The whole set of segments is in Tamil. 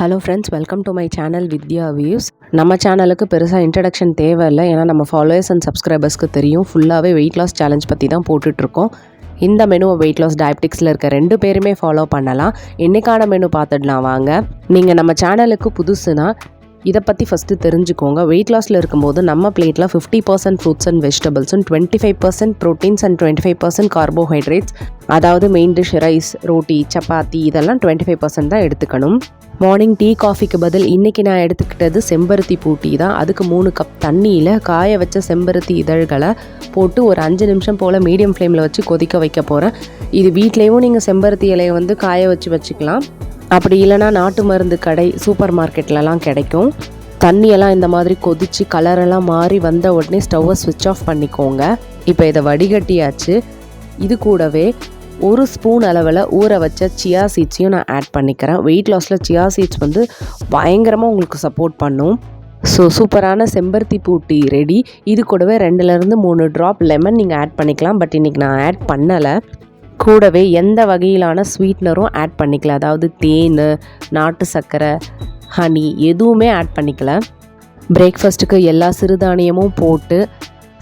Hello friends welcome to my channel Vidya views நம்ம சேனலுக்கு பெருசாக இன்ட்ரடக்ஷன் தேவையில்லை. ஏன்னா நம்ம ஃபாலோயர்ஸ் அண்ட் சப்ஸ்கிரைபர்ஸ்க்கு தெரியும். ஃபுல்லாகவே வெயிட் லாஸ் சேலஞ்ச் பற்றி தான் போட்டுட்ருக்கோம். இந்த மெனுவை வெயிட் லாஸ் டயபெட்டிக்ஸில் இருக்க ரெண்டு பேருமே ஃபாலோ பண்ணலாம். என்றைக்கான மெனு பார்த்துடலாம் வாங்க. நீங்கள் நம்ம சேனலுக்கு புதுசுனா இதை பற்றி ஃபஸ்ட்டு தெரிஞ்சுக்கோங்க வெயிட் லாஸில் இருக்கும்போது நம்ம பிளேட்டில் fifty percent fruits and வெஜிடபிள்ஸும் twenty five percent proteins and twenty five percent carbohydrates அதாவது main dish rice roti chapati இதெல்லாம் டுவெண்ட்டி ஃபைவ் பர்சன்ட் தான் எடுத்துக்கணும். மார்னிங் டீ காஃபிக்கு பதில் இன்றைக்கி நான் எடுத்துக்கிட்டது செம்பருத்தி பூட்டி தான். அதுக்கு மூணு கப் தண்ணியில் காய வச்ச செம்பருத்தி இதழ்களை போட்டு ஒரு அஞ்சு நிமிஷம் போல் மீடியம் ஃப்ளேமில் வச்சு கொதிக்க வைக்க போகிறேன் இது வீட்லேயும் நீங்கள் செம்பருத்தி இலையை வந்து காய வச்சு வச்சுக்கலாம். அப்படி இல்லைனா நாட்டு மருந்து கடை சூப்பர் மார்க்கெட்லலாம் கிடைக்கும். தண்ணியெல்லாம் இந்த மாதிரி கொதித்து கலரெல்லாம் மாறி வந்த உடனே ஸ்டவ்வை ஸ்விட்ச் ஆஃப் பண்ணிக்கோங்க. இப்போ இதை வடிகட்டியாச்சு. இது கூடவே ஒரு ஸ்பூன் அளவில் ஊற வச்ச சியா சீட்ஸையும் நான் ஆட் பண்ணிக்கிறேன். வெயிட் லாஸில் சியா சீட்ஸ் வந்து பயங்கரமாக உங்களுக்கு சப்போர்ட் பண்ணும். ஸோ சூப்பரான செம்பருத்தி பூ டீ ரெடி இது கூடவே ரெண்டுலேருந்து மூணு ட்ராப் லெமன் நீங்கள் ஆட் பண்ணிக்கலாம். பட் இன்றைக்கி நான் ஆட் பண்ணலை. கூடவே எந்த வகையிலான ஸ்வீட்னரும் ஆட் பண்ணிக்கல. அதாவது தேன் நாட்டு சர்க்கரை ஹனி எதுவுமே ஆட் பண்ணிக்கல. பிரேக்ஃபாஸ்ட்டுக்கு எல்லா சிறுதானியமும் போட்டு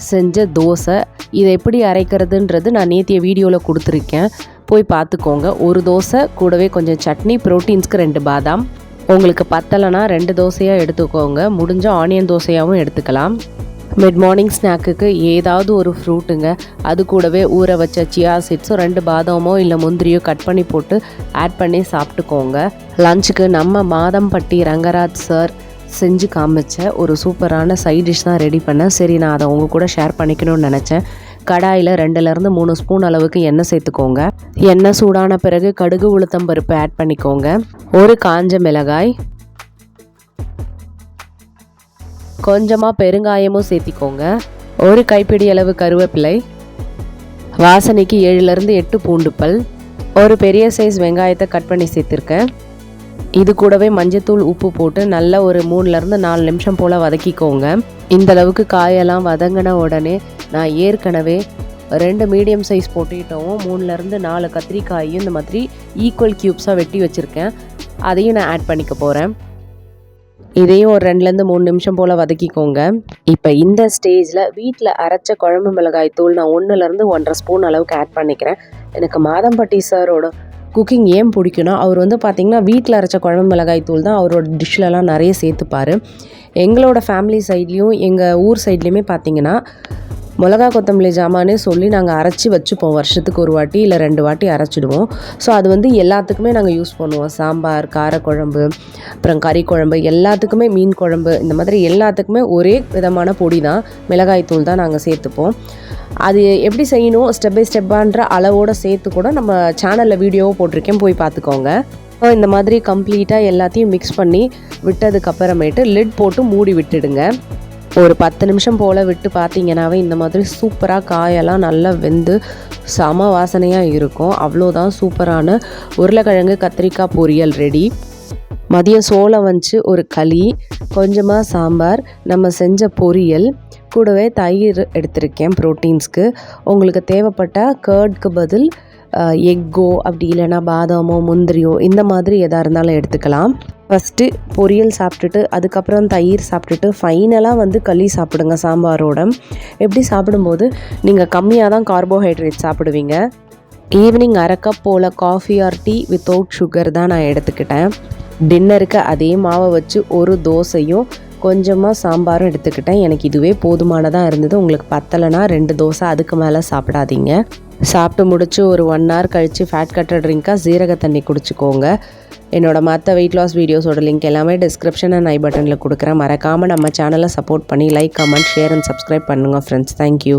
செஞ்ச தோசை. இதை எப்படி அரைக்கிறதுன்றது நான் நேத்திய வீடியோவில் கொடுத்துருக்கேன். போய் பார்த்துக்கோங்க. ஒரு தோசை கூடவே கொஞ்சம் சட்னி ப்ரோட்டீன்ஸ்க்கு ரெண்டு பாதாம். உங்களுக்கு பத்தலைன்னா ரெண்டு தோசையாக எடுத்துக்கோங்க. முடிஞ்ச ஆனியன் தோசையாகவும் எடுத்துக்கலாம். மிட் மார்னிங் ஸ்நாக்குக்கு ஏதாவது ஒரு ஃப்ரூட்டுங்க அது கூடவே ஊற வச்ச சியா சீட்ஸும் ரெண்டு பாதாமோ இல்லை முந்திரியோ கட் பண்ணி போட்டு ஆட் பண்ணி சாப்பிட்டுக்கோங்க. லஞ்சுக்கு நம்ம மாதம்பட்டி ரங்கராஜ் சார் செஞ்சு காமிச்ச ஒரு சூப்பரான சைட் டிஷ் தான் ரெடி பண்ணேன் சரி நான் அதை உங்கள் கூட ஷேர் பண்ணிக்கணும்னு நினச்சேன். கடாயில் ரெண்டுலேருந்து மூணு ஸ்பூன் அளவுக்கு எண்ணெய் சேர்த்துக்கோங்க. எண்ணெய் சூடான பிறகு கடுகு உளுத்தம் பருப்பு ஆட் பண்ணிக்கோங்க. ஒரு காஞ்ச மிளகாய் கொஞ்சமாக பெருங்காயமும் சேர்த்திக்கோங்க. ஒரு கைப்பிடி அளவு கருவேப்பிலை வாசனைக்கு ஏழுலேருந்து எட்டு பூண்டு பல் ஒரு பெரிய சைஸ் வெங்காயத்தை கட் பண்ணி சேர்த்துருக்கேன். இது கூடவே மஞ்சத்தூள் உப்பு போட்டு நல்லா ஒரு மூணுலேருந்து நாலு நிமிஷம் போல் வதக்கிக்கோங்க. இந்த அளவுக்கு காயெல்லாம் வதங்கின உடனே நான் ஏற்கனவே ரெண்டு மீடியம் சைஸ் பொட்டேட்டோவும் மூணுலேருந்து நாலு கத்திரிக்காயும் இந்த மாதிரி ஈக்குவல் க்யூப்ஸாக வெட்டி வச்சுருக்கேன். அதையும் நான் ஆட் பண்ணிக்க போகிறேன் இதையும் ஒரு ரெண்டுலேருந்து மூணு நிமிஷம் போல் வதக்கிக்கோங்க. இப்போ இந்த ஸ்டேஜில் வீட்டில் அரைச்ச குழம்பு மிளகாய் தூள் நான் ஒன்றுலேருந்து ஒன்றரை ஸ்பூன் அளவுக்கு ஆட் பண்ணிக்கிறேன். எனக்கு மாதம்பட்டி சாரோட குக்கிங் ஏன் பிடிக்குன்னா அவர் வந்து பார்த்திங்கன்னா வீட்டில் அரைச்ச குழம்பு மிளகாய் தூள் தான் அவரோட டிஷ்லலாம் நிறைய சேர்த்துப்பார். எங்களோட ஃபேமிலி சைட்லேயும் எங்கள் ஊர் சைட்லேயுமே பார்த்திங்கன்னா மிளகா கொத்தமல்லி ஜாமானே சொல்லி நாங்கள் அரைச்சி வச்சுப்போம். வருஷத்துக்கு ஒரு வாட்டி இல்லை ரெண்டு வாட்டி அரைச்சிடுவோம். ஸோ அது வந்து எல்லாத்துக்குமே நாங்கள் யூஸ் பண்ணுவோம். சாம்பார் காரக்குழம்பு அப்புறம் கறி குழம்பு எல்லாத்துக்குமே மீன் குழம்பு இந்த மாதிரி எல்லாத்துக்குமே ஒரே விதமான பொடி தான் மிளகாய் தூள் தான் நாங்கள் சேர்த்துப்போம். அது எப்படி செய்யணும்? ஸ்டெப் பை ஸ்டெப்பான்ற அளவோடு சேர்த்து கூட நம்ம சேனலில் வீடியோவும் போட்டிருக்கேன். போய் பார்த்துக்கோங்க. இந்த மாதிரி கம்ப்ளீட்டாக எல்லாத்தையும் மிக்ஸ் பண்ணி விட்டதுக்கப்புறமேட்டு லிட் போட்டு மூடி விட்டுடுங்க. ஒரு பத்து நிமிஷம் போல் விட்டு பார்த்தீங்கன்னாவே இந்த மாதிரி சூப்பராக காயெல்லாம் நல்லா வெந்து சம வாசனையாக இருக்கும். அவ்வளோதான் சூப்பரான உருளைக்கிழங்கு கத்திரிக்காய் பொரியல் ரெடி மதியம் சோளம் வச்சு ஒரு களி கொஞ்சமாக சாம்பார் நம்ம செஞ்ச பொரியல். கூடவே தயிர் எடுத்திருக்கேன் ப்ரோட்டீன்ஸ்க்கு உங்களுக்கு தேவைப்பட்டால் கேர்ட்க்கு பதில் எக்கோ அப்படி இல்லைன்னா பாதாமோ முந்திரியோ இந்த மாதிரி எதாக இருந்தாலும் எடுத்துக்கலாம். ஃபஸ்ட்டு பொரியல் சாப்பிட்டுட்டு அதுக்கப்புறம் தயிர் சாப்பிட்டுட்டு ஃபைனலாக வந்து களி சாப்பிடுங்க சாம்பாரோட. எப்படி சாப்பிடும்போது நீங்கள் கம்மியாக தான் கார்போஹைட்ரேட் சாப்பிடுவீங்க. ஈவினிங் அரை cup pole coffee or tea without sugar தான் நான் எடுத்துக்கிட்டேன். டின்னருக்கு அதே மாவை வச்சு ஒரு தோசையும் கொஞ்சமாக சாம்பாரும் எடுத்துக்கிட்டேன். எனக்கு இதுவே போதுமானதாக இருந்தது. உங்களுக்கு பத்தலைன்னா ரெண்டு தோசை அதுக்கு மேலே சாப்பிடாதீங்க. சாப்பிட்டு முடித்து ஒரு ஒன் ஹவர் கழித்து ஃபேட் கட்டர் ட்ரிங்காக ஜீரக தண்ணி குடிச்சிக்கோங்க. என்னோடய மற்ற வெயிட் லாஸ் வீடியோஸோட லிங்க் எல்லாமே டிஸ்கிரிப்ஷன் அண்ட் ஐ பட்டனில் கொடுக்குறேன். மறக்காமல் நம்ம சேனலை சப்போர்ட் பண்ணி like comment share and subscribe பண்ணுங்கள் ஃப்ரெண்ட்ஸ் தேங்க்யூ